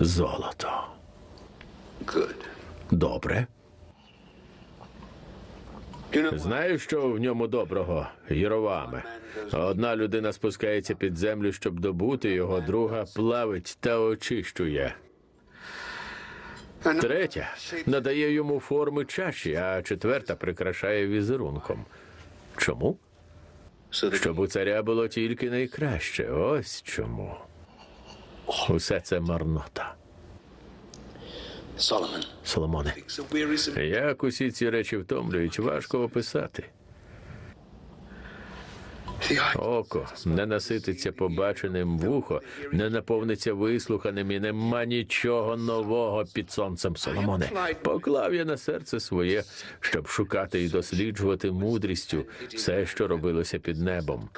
Золото. Добре. Знаєш, що в ньому доброго? Єроваме. Одна людина спускається під землю, щоб добути його, друга плавить та очищує. Третя надає йому форми чаші, а четверта прикрашає візерунком. Чому? Щоб у царя було тільки найкраще. Ось чому. Усе це марнота. Соломоне. Як усі ці речі втомлюють, важко описати. Око не насититься побаченим вухо, не наповниться вислуханим і нема нічого нового під сонцем Соломоне. Поклав я на серце своє, щоб шукати і досліджувати мудрістю все, що робилося під небом.